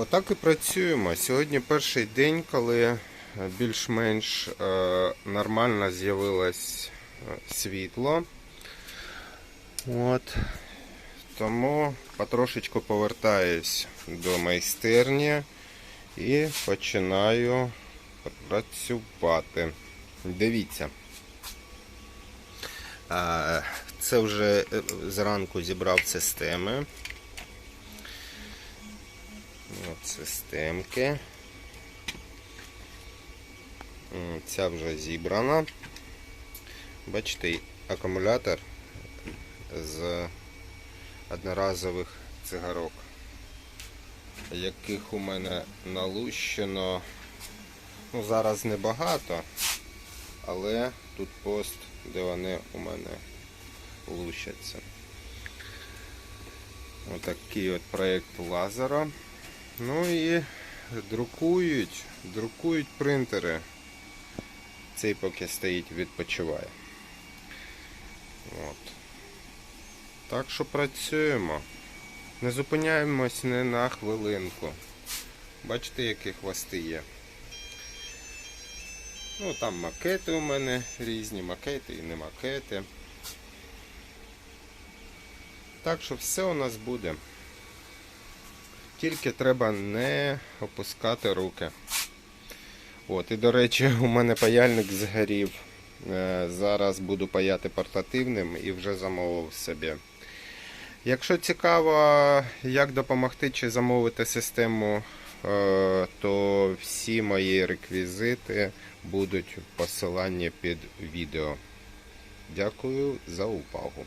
Отак і працюємо. Сьогодні перший день, коли е, більш-менш е, нормально з'явилось е, світло. От. Тому потрошечку повертаюсь до майстерні і починаю працювати. Дивіться. Це вже зранку зібрав системи. Системки. Ця вже зібрана. Бачите, акумулятор з одноразових цигарок, яких у мене налущено. Ну, зараз небагато, але тут пост, де вони у мене лущаться. Отакий от проєкт лазера. Ну і друкують, друкують принтери. Цей поки стоїть, відпочиває. От. Так що працюємо. Не зупиняємось не на хвилинку. Бачите, які хвости є. Ну, там макети у мене різні, макети і не макети. Так що все у нас буде. Тільки треба не опускати руки. От, і до речі, у мене паяльник згорів. Е, Зараз буду паяти портативним і вже замовив собі. Якщо цікаво, як допомогти чи замовити систему, е, то всі мої реквізити будуть в посиланні під відео. Дякую за увагу.